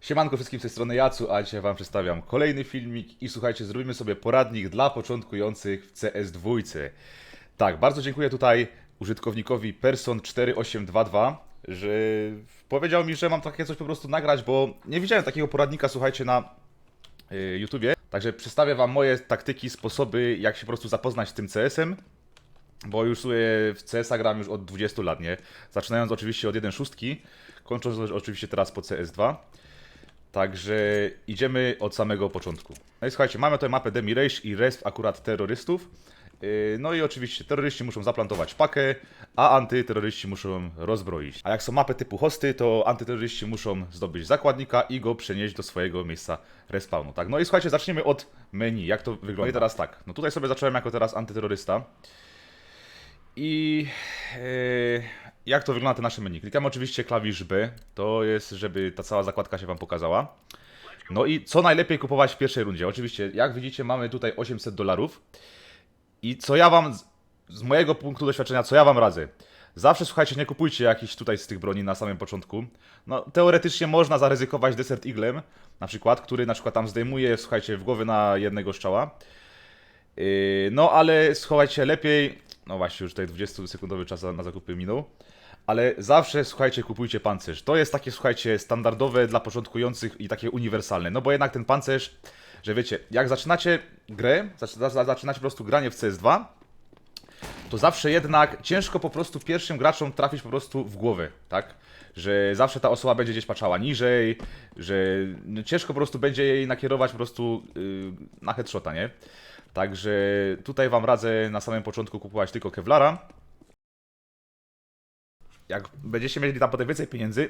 Siemanko wszystkim z tej strony Jacu, a dzisiaj wam przedstawiam kolejny filmik i słuchajcie, zrobimy sobie poradnik dla początkujących w CS2. Tak, bardzo dziękuję tutaj użytkownikowi Person4822, że powiedział mi, że mam takie coś po prostu nagrać, bo nie widziałem takiego poradnika, słuchajcie, na y, YouTubie. Także przedstawię wam moje taktyki, sposoby, jak się po prostu zapoznać z tym CS-em. Bo już w CS-a gram już od 20 lat, nie? Zaczynając oczywiście od 1.6, kończąc oczywiście teraz po CS2. Także idziemy od samego początku. No i słuchajcie, mamy tutaj mapę Demirage i resp akurat terrorystów. Yy, No i oczywiście terroryści muszą zaplantować pakę, a antyterroryści muszą rozbroić. A jak są mapy typu hosty, to antyterroryści muszą zdobyć zakładnika i go przenieść do swojego miejsca respawnu. Tak, no i słuchajcie, zaczniemy od menu, jak to wygląda. No i teraz tak, no tutaj sobie zacząłem jako teraz antyterrorysta. I e, jak to wygląda te nasze menu? Klikamy oczywiście klawisz B, to jest, żeby ta cała zakładka się Wam pokazała. No i co najlepiej kupować w pierwszej rundzie? Oczywiście, jak widzicie, mamy tutaj 800 dolarów. I co ja Wam, z- mojego punktu doświadczenia, co ja Wam radzę? Zawsze słuchajcie, nie kupujcie jakichś tutaj z tych broni na samym początku. No, teoretycznie można zaryzykować Desert Eaglem, na przykład, który na przykład tam zdejmuje, słuchajcie, w głowę na jednego strzała. Yy, No, ale słuchajcie, lepiej. No właśnie, już tutaj 20-sekundowy czas na zakupy minął. Ale zawsze, słuchajcie, kupujcie pancerz. To jest takie, słuchajcie, standardowe dla początkujących i takie uniwersalne. No bo jednak ten pancerz, że wiecie, jak zaczynacie grę, zac- za- zaczynacie po prostu granie w CS2, to zawsze jednak ciężko po prostu pierwszym graczom trafić po prostu w głowę, tak? Że zawsze ta osoba będzie gdzieś patrzała niżej, że no ciężko po prostu będzie jej nakierować po prostu yy, na headshota, nie? Także tutaj Wam radzę na samym początku kupować tylko Kevlara. Jak będziecie mieli tam potem więcej pieniędzy,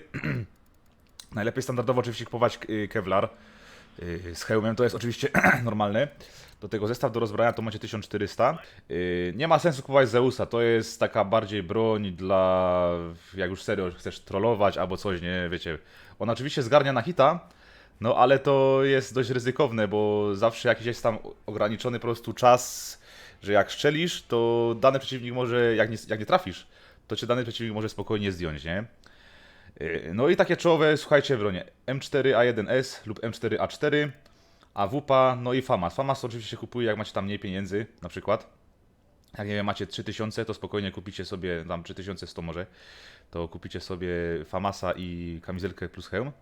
najlepiej standardowo oczywiście kupować y, Kevlar y, z hełmem, to jest oczywiście normalne. Do tego zestaw do rozbrania to macie 1400. Y, Nie ma sensu kupować Zeusa, to jest taka bardziej broń dla, jak już serio chcesz trollować albo coś, nie, wiecie. On oczywiście zgarnia na hita, no ale to jest dość ryzykowne, bo zawsze jakiś jest tam ograniczony po prostu czas, że jak strzelisz, to dany przeciwnik może, jak nie, jak nie trafisz, to cię dany przeciwnik może spokojnie zdjąć, nie? Yy, No i takie czołowe, słuchajcie, bronie M4A1S lub M4A4, AWP, no i FAMAS. FAMAS oczywiście kupuje, jak macie tam mniej pieniędzy, na przykład. Jak nie wiem, macie 3000, to spokojnie kupicie sobie, tam 3100 może, to kupicie sobie Famasa i kamizelkę plus hełm.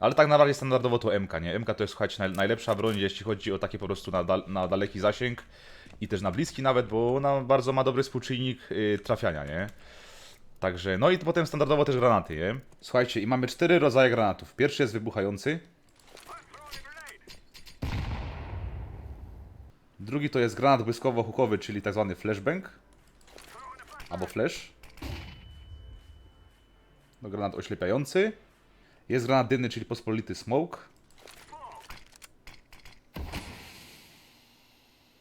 Ale tak naprawdę standardowo to MK, nie? MK to jest, słuchajcie, naj, najlepsza broń, jeśli chodzi o takie po prostu na, dal, na daleki zasięg i też na bliski nawet, bo ona bardzo ma dobry współczynnik y, trafiania, nie? Także, no i potem standardowo też granaty, nie? Słuchajcie, i mamy cztery rodzaje granatów. Pierwszy jest wybuchający. Drugi to jest granat błyskowo-hukowy, czyli tak zwany flashbang. Albo flash. No, granat oślepiający. Jest granat dymny, czyli pospolity smoke.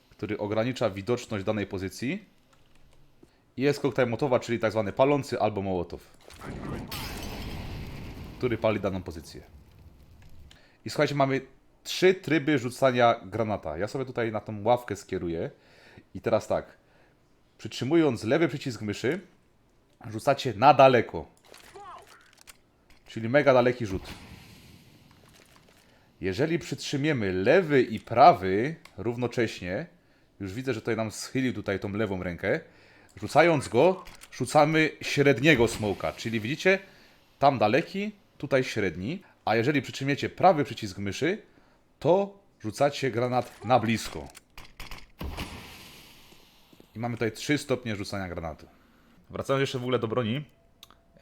Który ogranicza widoczność danej pozycji. I jest koktajl motowa, czyli tak zwany palący albo mołotow. Który pali daną pozycję. I słuchajcie, mamy trzy tryby rzucania granata. Ja sobie tutaj na tą ławkę skieruję. I teraz tak. Przytrzymując lewy przycisk myszy, rzucacie na daleko. Czyli mega daleki rzut. Jeżeli przytrzymiemy lewy i prawy równocześnie, już widzę, że tutaj nam schylił tutaj tą lewą rękę, rzucając go, rzucamy średniego smoka, czyli widzicie, tam daleki, tutaj średni, a jeżeli przytrzymiecie prawy przycisk myszy, to rzucacie granat na blisko. I mamy tutaj 3 stopnie rzucania granatu. Wracając jeszcze w ogóle do broni,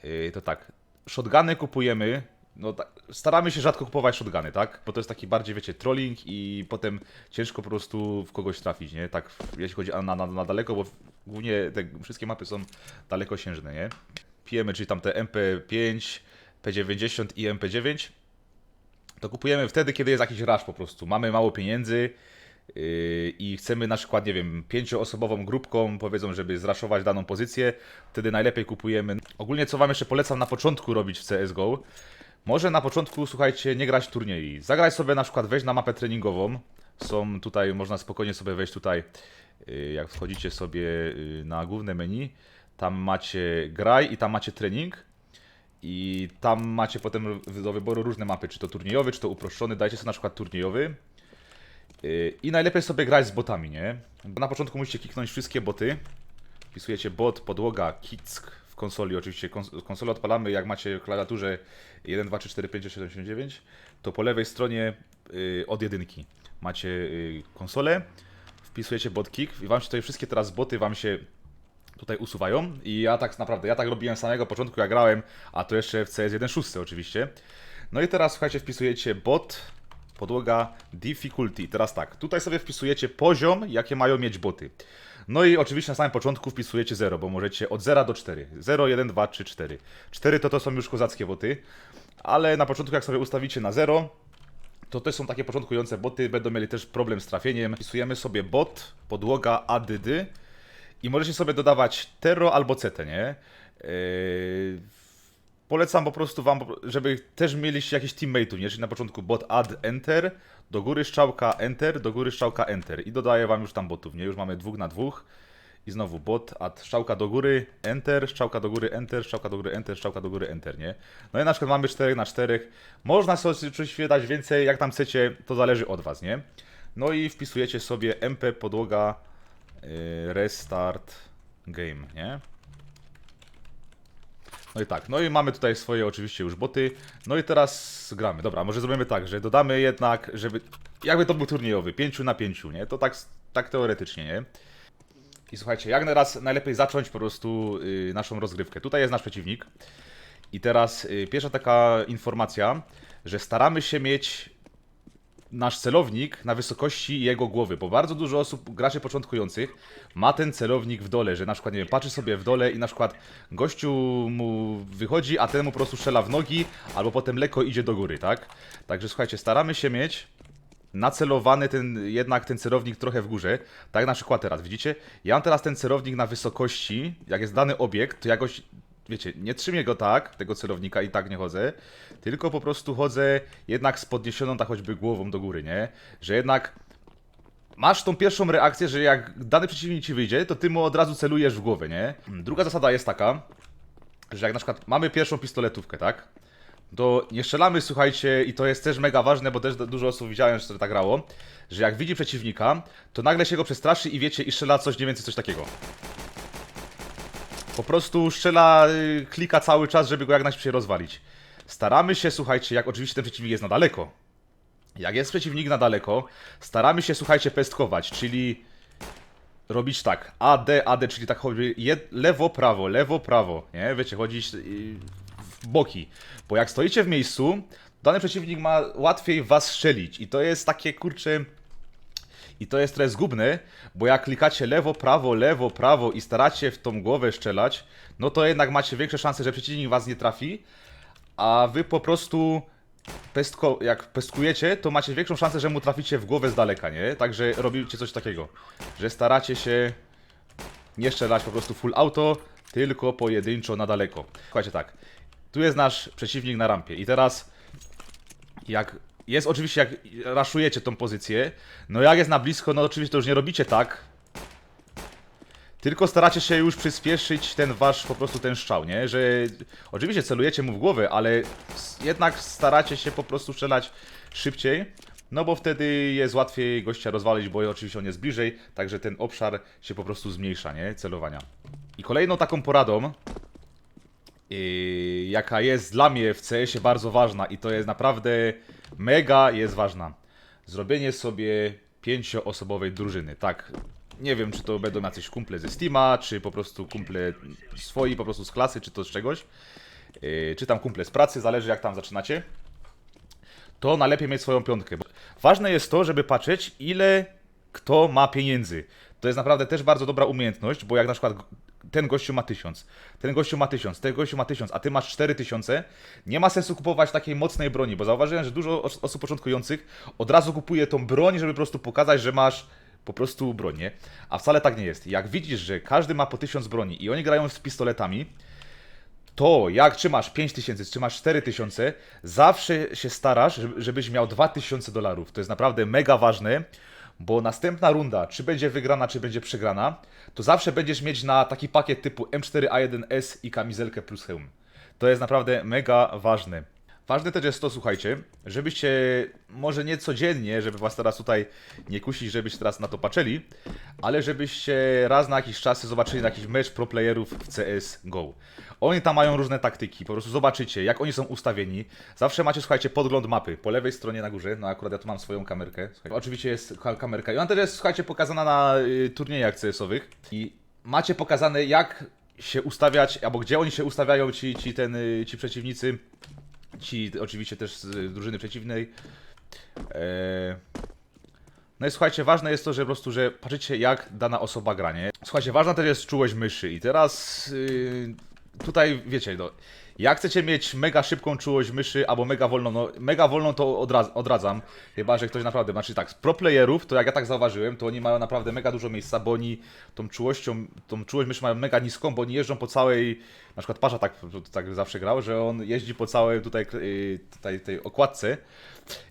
yy, to tak, shotguny kupujemy, no tak, staramy się rzadko kupować shotguny, tak? Bo to jest taki bardziej, wiecie, trolling i potem ciężko po prostu w kogoś trafić, nie? Tak, jeśli chodzi na, na, na daleko, bo głównie te wszystkie mapy są dalekosiężne, nie? Pijemy, czyli tam te MP5, P90 i MP9, to kupujemy wtedy, kiedy jest jakiś rush po prostu. Mamy mało pieniędzy yy, i chcemy na przykład, nie wiem, pięcioosobową grupką, powiedzą, żeby zraszować daną pozycję, wtedy najlepiej kupujemy. Ogólnie co Wam jeszcze polecam na początku robić w CSGO, może na początku, słuchajcie, nie grać turniej. Zagraj sobie na przykład, wejść na mapę treningową. Są tutaj, można spokojnie sobie wejść tutaj, yy, jak wchodzicie sobie yy, na główne menu, tam macie graj i tam macie trening. I tam macie potem do wyboru różne mapy, czy to turniejowy, czy to uproszczony. Dajcie sobie na przykład turniejowy. Yy, I najlepiej sobie grać z botami, nie? Bo na początku musicie kliknąć wszystkie boty. Wpisujecie bot, podłoga, kick w konsoli oczywiście. Kons konsolę odpalamy, jak macie w klawiaturze 1, 2, 3, 4, 5, 6, 7, 8, 9, to po lewej stronie yy, od jedynki macie yy, konsolę, wpisujecie bot kick i wam się tutaj wszystkie teraz boty wam się tutaj usuwają i ja tak naprawdę, ja tak robiłem samego początku, jak grałem, a to jeszcze w CS 1.6 oczywiście. No i teraz słuchajcie, wpisujecie bot, podłoga, difficulty. Teraz tak, tutaj sobie wpisujecie poziom, jakie mają mieć boty. No i oczywiście na samym początku wpisujecie 0, bo możecie od 0 do 4. 0, 1, 2, 3, 4. 4 to to są już kozackie boty, ale na początku jak sobie ustawicie na 0, to też są takie początkujące boty, będą mieli też problem z trafieniem. Wpisujemy sobie bot, podłoga, add i możecie sobie dodawać Terro albo CT, nie? Yy, Polecam po prostu wam, żeby też mieliście jakiś teammate'ów, nie? Czyli na początku bot add enter, do góry strzałka enter, do góry strzałka enter i dodaję wam już tam botów, nie? Już mamy dwóch na dwóch i znowu bot add strzałka do góry, enter, strzałka do góry, enter, strzałka do góry, enter, strzałka do góry, enter, nie? No i na przykład mamy 4 na 4. Można sobie oczywiście dać więcej, jak tam chcecie, to zależy od was, nie? No i wpisujecie sobie mp podłoga restart game, nie? No i tak, no i mamy tutaj swoje oczywiście już boty. No i teraz gramy. Dobra, może zrobimy tak, że dodamy jednak, żeby. Jakby to był turniejowy, 5 na 5, nie? To tak, tak teoretycznie, nie? I słuchajcie, jak teraz najlepiej zacząć po prostu y, naszą rozgrywkę. Tutaj jest nasz przeciwnik. I teraz y, pierwsza taka informacja, że staramy się mieć nasz celownik na wysokości jego głowy, bo bardzo dużo osób, graczy początkujących, ma ten celownik w dole, że na przykład, nie wiem, patrzy sobie w dole i na przykład gościu mu wychodzi, a ten mu po prostu strzela w nogi, albo potem lekko idzie do góry, tak? Także słuchajcie, staramy się mieć nacelowany ten, jednak ten celownik trochę w górze. Tak na przykład teraz, widzicie? Ja mam teraz ten celownik na wysokości, jak jest dany obiekt, to jakoś wiecie, nie trzymię go tak, tego celownika i tak nie chodzę, tylko po prostu chodzę jednak z podniesioną tak choćby głową do góry, nie? Że jednak masz tą pierwszą reakcję, że jak dany przeciwnik ci wyjdzie, to ty mu od razu celujesz w głowę, nie? Druga zasada jest taka, że jak na przykład mamy pierwszą pistoletówkę, tak? To nie strzelamy, słuchajcie, i to jest też mega ważne, bo też dużo osób widziałem, że tak grało, że jak widzi przeciwnika, to nagle się go przestraszy i wiecie, i strzela coś, mniej więcej coś takiego. Po prostu strzela, y, klika cały czas, żeby go jak najszybciej rozwalić. Staramy się, słuchajcie, jak oczywiście ten przeciwnik jest na daleko. Jak jest przeciwnik na daleko, staramy się, słuchajcie, pestkować, czyli robić tak, AD, AD, czyli tak chodzi lewo, prawo, lewo, prawo, nie? Wiecie, chodzić y, w boki. Bo jak stoicie w miejscu, dany przeciwnik ma łatwiej was strzelić i to jest takie, kurcze... I to jest trochę zgubne, bo jak klikacie lewo, prawo, lewo, prawo i staracie w tą głowę strzelać, no to jednak macie większe szanse, że przeciwnik was nie trafi, a wy po prostu pestko, jak pestkujecie, to macie większą szansę, że mu traficie w głowę z daleka, nie? Także robicie coś takiego, że staracie się nie strzelać po prostu full auto, tylko pojedynczo na daleko. Słuchajcie tak, tu jest nasz przeciwnik na rampie i teraz jak jest oczywiście jak raszujecie tą pozycję, no jak jest na blisko, no oczywiście to już nie robicie tak, tylko staracie się już przyspieszyć ten wasz, po prostu ten strzał, nie? Że oczywiście celujecie mu w głowę, ale jednak staracie się po prostu strzelać szybciej, no bo wtedy jest łatwiej gościa rozwalić, bo oczywiście on jest bliżej, także ten obszar się po prostu zmniejsza, nie? Celowania. I kolejną taką poradą, yy, jaka jest dla mnie w CS-ie bardzo ważna i to jest naprawdę mega jest ważna. Zrobienie sobie pięcioosobowej drużyny, tak. Nie wiem, czy to będą jacyś kumple ze Steama, czy po prostu kumple swoi, po prostu z klasy, czy to z czegoś. Yy, czy tam kumple z pracy, zależy jak tam zaczynacie. To najlepiej mieć swoją piątkę. Ważne jest to, żeby patrzeć, ile kto ma pieniędzy. To jest naprawdę też bardzo dobra umiejętność, bo jak na przykład ten gościu ma 1000, ten gościu ma 1000, ten gościu ma 1000, a ty masz 4000, nie ma sensu kupować takiej mocnej broni, bo zauważyłem, że dużo os- osób początkujących od razu kupuje tą broń, żeby po prostu pokazać, że masz po prostu broń, nie? A wcale tak nie jest. Jak widzisz, że każdy ma po 1000 broni i oni grają z pistoletami, to jak trzymasz 5000, trzymasz 4000, zawsze się starasz, żeby- żebyś miał 2000 dolarów. To jest naprawdę mega ważne, bo następna runda, czy będzie wygrana, czy będzie przegrana, to zawsze będziesz mieć na taki pakiet typu M4A1S i kamizelkę plus hełm. To jest naprawdę mega ważne. Ważne też jest to, słuchajcie, żebyście może nie codziennie, żeby was teraz tutaj nie kusić, żebyście teraz na to patrzyli, ale żebyście raz na jakiś czas zobaczyli jakiś mecz pro playerów w CSGO. Oni tam mają różne taktyki, po prostu zobaczycie, jak oni są ustawieni. Zawsze macie, słuchajcie, podgląd mapy. Po lewej stronie na górze, no akurat ja tu mam swoją kamerkę. Słuchajcie, oczywiście jest ka- kamerka i ona też jest, słuchajcie, pokazana na y, turniejach CS-owych. I macie pokazane, jak się ustawiać, albo gdzie oni się ustawiają, ci, ci, ten, y, ci przeciwnicy. Ci oczywiście też z y, drużyny przeciwnej. Eee... No i słuchajcie, ważne jest to, że po prostu, że patrzycie jak dana osoba gra, nie? Słuchajcie, ważna też jest czułość myszy i teraz yy, tutaj wiecie, no, jak chcecie mieć mega szybką czułość myszy albo mega wolną, no mega wolną to odra odradzam, chyba, że ktoś naprawdę, znaczy tak, z pro playerów, to jak ja tak zauważyłem, to oni mają naprawdę mega dużo miejsca, bo oni tą czułością, tą czułość myszy mają mega niską, bo oni jeżdżą po całej, na przykład Pasza tak, tak zawsze grał, że on jeździ po całej tutaj, yy, tutaj tej okładce,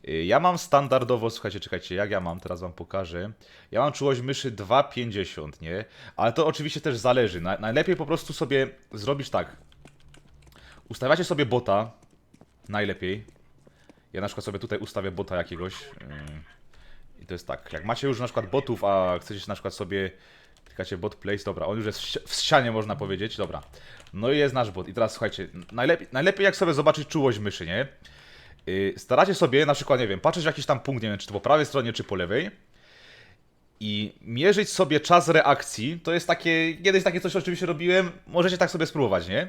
Y, Ja mam standardowo, słuchajcie, czekajcie, jak ja mam, teraz wam pokażę. Ja mam czułość myszy 2,50, nie? Ale to oczywiście też zależy. Na, najlepiej po prostu sobie zrobić tak. Ustawiacie sobie bota, najlepiej. Ja na przykład sobie tutaj ustawię bota jakiegoś. Yy, I to jest tak, jak macie już na przykład botów, a chcecie na przykład sobie klikacie bot place, dobra, on już jest w ści- w ścianie można powiedzieć, dobra. No i jest nasz bot. I teraz słuchajcie, najlepiej, najlepiej jak sobie zobaczyć czułość myszy, nie? Yy, staracie sobie na przykład, nie wiem, patrzeć w jakiś tam punkt, nie wiem, czy to po prawej stronie, czy po lewej i mierzyć sobie czas reakcji, to jest takie, kiedyś takie coś oczywiście robiłem, możecie tak sobie spróbować, nie?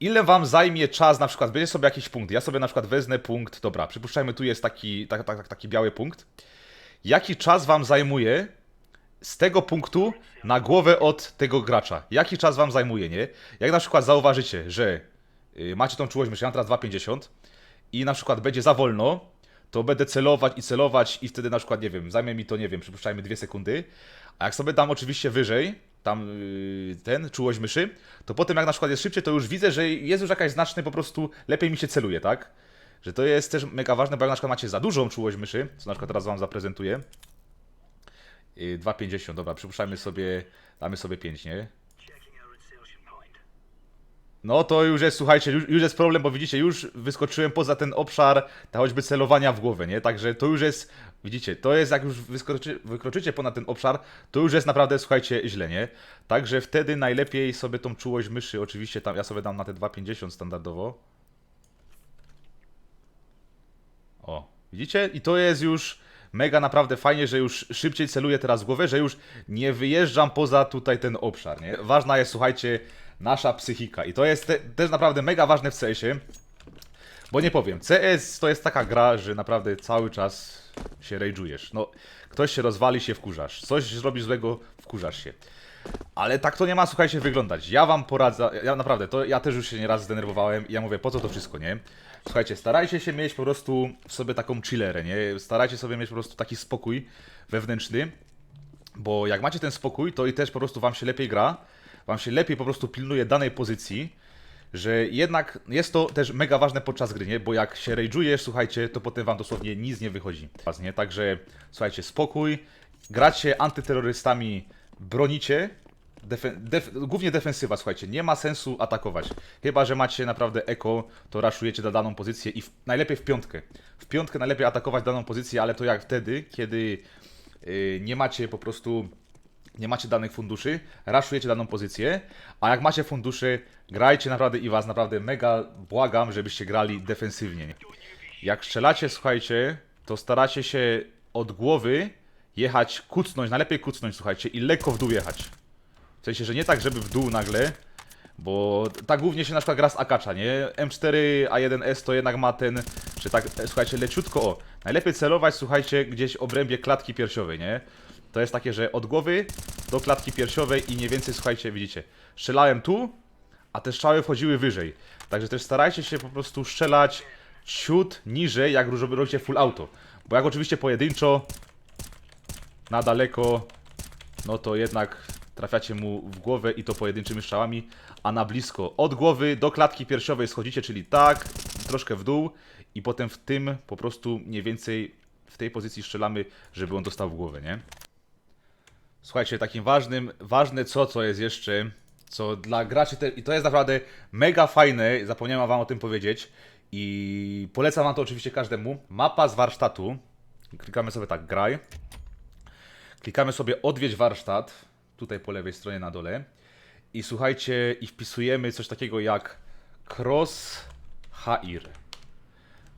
Ile wam zajmie czas, na przykład, będzie sobie jakiś punkt, ja sobie na przykład wezmę punkt, dobra, przypuszczajmy, tu jest taki, tak, tak, taki biały punkt. Jaki czas wam zajmuje z tego punktu na głowę od tego gracza? Jaki czas wam zajmuje, nie? Jak na przykład zauważycie, że yy, macie tą czułość mam teraz 2,50 i na przykład będzie za wolno, to będę celować i celować i wtedy na przykład, nie wiem, zajmie mi to, nie wiem, przypuszczajmy dwie sekundy, a jak sobie dam oczywiście wyżej, tam yy, ten, czułość myszy, to potem jak na przykład jest szybciej, to już widzę, że jest już jakaś znaczny, po prostu lepiej mi się celuje, tak? Że to jest też mega ważne, bo jak na przykład macie za dużą czułość myszy, co na przykład teraz wam zaprezentuję, yy, 2,50, dobra, przypuszczajmy sobie, damy sobie 5, nie? No to już jest, słuchajcie, już, już jest problem, bo widzicie, już wyskoczyłem poza ten obszar ta choćby celowania w głowę, nie? Także to już jest, widzicie, to jest jak już wyskoczy, wykroczycie ponad ten obszar, to już jest naprawdę, słuchajcie, źle, nie? Także wtedy najlepiej sobie tą czułość myszy, oczywiście tam, ja sobie dam na te 2,50 standardowo. O, widzicie? I to jest już mega naprawdę fajnie, że już szybciej celuję teraz w głowę, że już nie wyjeżdżam poza tutaj ten obszar, nie? Ważna jest, słuchajcie, nasza psychika. I to jest te, też naprawdę mega ważne w CS-ie. Bo nie powiem, CS to jest taka gra, że naprawdę cały czas się rage'ujesz. No, ktoś się rozwali, się wkurzasz. Coś zrobisz złego, wkurzasz się. Ale tak to nie ma, słuchajcie, wyglądać. Ja wam poradzę, ja naprawdę, to ja też już się nieraz zdenerwowałem i ja mówię, po co to wszystko, nie? Słuchajcie, starajcie się mieć po prostu w sobie taką chillerę, nie? Starajcie sobie mieć po prostu taki spokój wewnętrzny, bo jak macie ten spokój, to i też po prostu wam się lepiej gra, wam się lepiej po prostu pilnuje danej pozycji, że jednak jest to też mega ważne podczas gry, nie? Bo jak się rage'ujesz, słuchajcie, to potem wam dosłownie nic nie wychodzi. Także słuchajcie, spokój, gracie antyterrorystami, bronicie, def- głównie defensywa, słuchajcie, nie ma sensu atakować. Chyba, że macie naprawdę eko, to raszujecie na daną pozycję i w, najlepiej w piątkę. W piątkę najlepiej atakować daną pozycję, ale to jak wtedy, kiedy yy, nie macie po prostu nie macie danych funduszy, raszujecie daną pozycję, a jak macie funduszy, grajcie naprawdę i was naprawdę mega błagam, żebyście grali defensywnie. Jak strzelacie, słuchajcie, to staracie się od głowy jechać, kucnąć, najlepiej kucnąć, słuchajcie, i lekko w dół jechać. W sensie, że nie tak, żeby w dół nagle, bo tak głównie się na przykład gra z akacza, nie? M4 A1S to jednak ma ten, że tak, e, słuchajcie, leciutko, o, najlepiej celować, słuchajcie, gdzieś w obrębie klatki piersiowej, nie? To jest takie, że od głowy do klatki piersiowej i mniej więcej, słuchajcie, widzicie, strzelałem tu, a te strzały wchodziły wyżej. Także też starajcie się po prostu strzelać ciut niżej, jak robicie full auto. Bo jak oczywiście pojedynczo, na daleko, no to jednak trafiacie mu w głowę i to pojedynczymi strzałami, a na blisko od głowy do klatki piersiowej schodzicie, czyli tak, troszkę w dół i potem w tym po prostu mniej więcej w tej pozycji strzelamy, żeby on dostał w głowę, nie? Słuchajcie, takim ważnym, ważne co, co jest jeszcze, Co dla graczy, te, i to jest naprawdę mega fajne, zapomniałem wam o tym powiedzieć. I polecam wam to oczywiście każdemu. Mapa z warsztatu. Klikamy sobie tak, graj. Klikamy sobie odwiedź warsztat, tutaj po lewej stronie na dole. I słuchajcie, i wpisujemy coś takiego jak cross hair.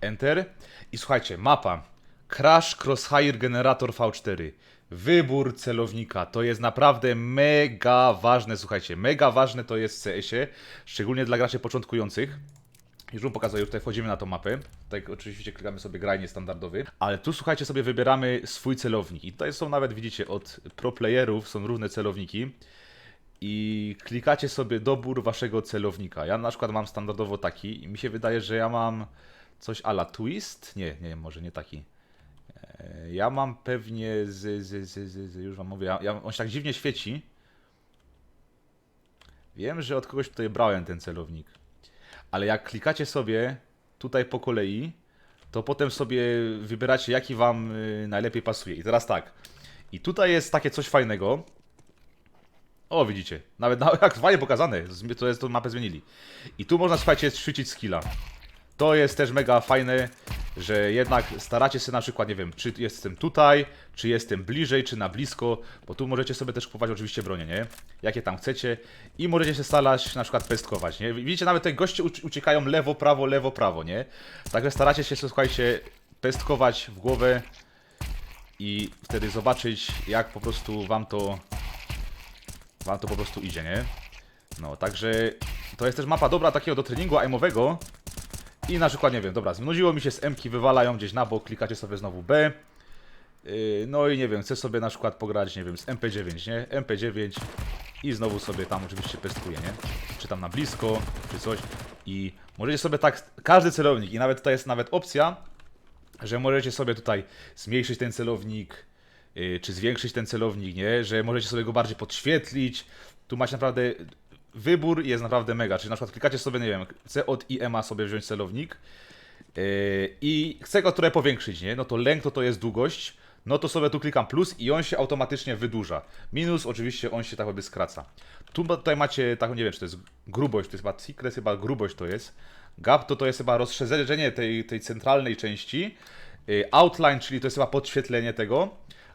Enter. I słuchajcie, mapa. Crash Crosshair Generator V4. Wybór celownika. To jest naprawdę mega ważne, słuchajcie. Mega ważne to jest w CS-ie, szczególnie dla graczy początkujących. Już wam pokazuję, tutaj wchodzimy na tą mapę. Tutaj oczywiście klikamy sobie graj niestandardowy. Ale tu słuchajcie, sobie wybieramy swój celownik. I tutaj są nawet, widzicie, od pro playerów są różne celowniki. I klikacie sobie dobór waszego celownika. Ja na przykład mam standardowo taki i mi się wydaje, że ja mam coś ala twist. Nie, nie, może nie taki. Ja mam pewnie z, z, z, z, z już wam mówię, ja, on się tak dziwnie świeci. Wiem, że od kogoś tutaj brałem ten celownik. Ale jak klikacie sobie tutaj po kolei, to potem sobie wybieracie jaki wam y, najlepiej pasuje. I teraz tak. I tutaj jest takie coś fajnego. O, widzicie. Nawet na, jak fajnie pokazane. To jest, tą mapę zmienili. I tu można, słuchajcie, świecić skilla. To jest też mega fajne, że jednak staracie się na przykład, nie wiem, czy jestem tutaj, czy jestem bliżej, czy na blisko, bo tu możecie sobie też kupować oczywiście bronie, nie? Jakie tam chcecie i możecie się starać na przykład pestkować, nie? Widzicie, nawet te goście uci- uciekają lewo, prawo, lewo, prawo, nie? Także staracie się, słuchajcie, pestkować w głowę i wtedy zobaczyć, jak po prostu wam to wam to po prostu idzie, nie? No, także to jest też mapa dobra takiego do treningu aimowego, i na przykład, nie wiem, dobra, znudziło mi się z M-ki, wywalają gdzieś na bok, klikacie sobie znowu B. Yy, No i nie wiem, chcę sobie na przykład pograć, nie wiem, z MP9, nie? MP9 i znowu sobie tam oczywiście pestkuję, nie? Czy tam na blisko, czy coś. I możecie sobie tak, każdy celownik, i nawet tutaj jest nawet opcja, że możecie sobie tutaj zmniejszyć ten celownik, yy, czy zwiększyć ten celownik, nie? Że możecie sobie go bardziej podświetlić. Tu macie naprawdę wybór jest naprawdę mega. Czyli na przykład klikacie sobie, nie wiem, chcę od IMA sobie wziąć celownik yy, i chcę go trochę powiększyć, nie? No to lęk to to jest długość. No to sobie tu klikam plus i on się automatycznie wydłuża. Minus oczywiście on się tak jakby skraca. Tu tutaj macie taką, nie wiem czy to jest grubość, to jest chyba thickness, chyba grubość to jest. Gap to to jest chyba rozszerzenie tej, tej centralnej części. Yy, Outline, czyli to jest chyba podświetlenie tego.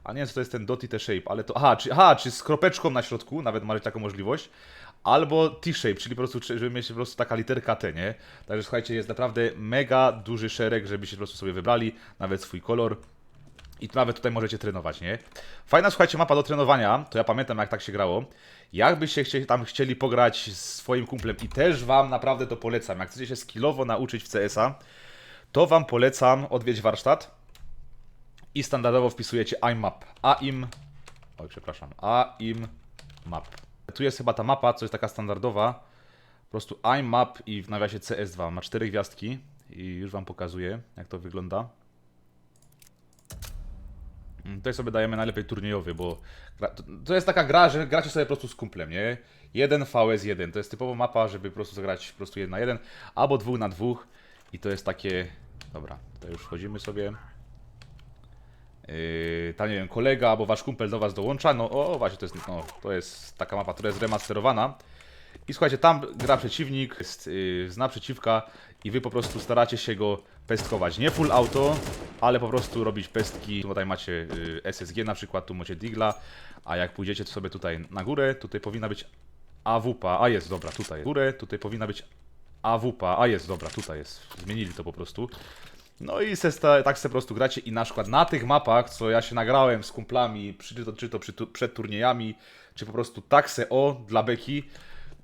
A nie wiem co to jest ten dot i te shape, ale to... Aha, czy, aha, czy z kropeczką na środku, nawet macie taką możliwość. Albo T-shape, czyli po prostu, żeby mieć po prostu taka literka T, nie? Także słuchajcie, jest naprawdę mega duży szereg, żebyście po prostu sobie wybrali nawet swój kolor. I nawet tutaj możecie trenować, nie? Fajna, słuchajcie, mapa do trenowania. To ja pamiętam, jak tak się grało. Jakbyście chcie, tam chcieli pograć z swoim kumplem i też wam naprawdę to polecam. Jak chcecie się skillowo nauczyć w CS-a, to wam polecam odwiedź warsztat i standardowo wpisujecie IMAP. AIM. Oj, przepraszam. AIM map. Tu jest chyba ta mapa, co jest taka standardowa. Po prostu IMAP i w nawiasie CS2. Ma cztery gwiazdki i już wam pokazuję, jak to wygląda. Mm, Tutaj sobie dajemy najlepiej turniejowy, bo to jest taka gra, że gracie sobie po prostu z kumplem, nie? 1 VS1, to jest typowa mapa, żeby po prostu zagrać po prostu 1 na 1, albo 2 na 2 i to jest takie... Dobra, tutaj już wchodzimy sobie. Yy, tam nie wiem, kolega albo wasz kumpel do was dołącza, no o właśnie to jest, no, to jest taka mapa, która jest remasterowana. I słuchajcie, tam gra przeciwnik, jest, yy, zna przeciwka i wy po prostu staracie się go pestkować. Nie full auto, ale po prostu robić pestki. Tutaj macie yy, SSG na przykład, tu macie Digla, a jak pójdziecie sobie tutaj na górę, tutaj powinna być AWP, a jest, dobra, tutaj. Górę, tutaj powinna być AWP, a jest, dobra, tutaj jest. Zmienili to po prostu. No i se sta, tak se po prostu gracie i na przykład na tych mapach, co ja się nagrałem z kumplami, czy to, czy to przy, tu- przed turniejami, czy po prostu tak se o dla beki,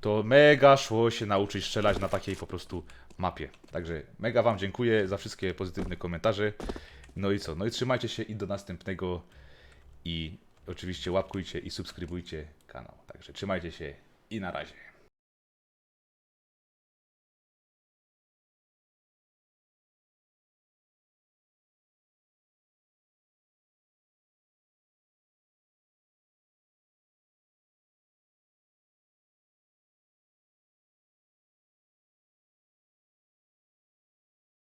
to mega szło się nauczyć strzelać na takiej po prostu mapie. Także mega Wam dziękuję za wszystkie pozytywne komentarze. No i co? No i trzymajcie się i do następnego i oczywiście łapkujcie i subskrybujcie kanał. Także trzymajcie się i na razie.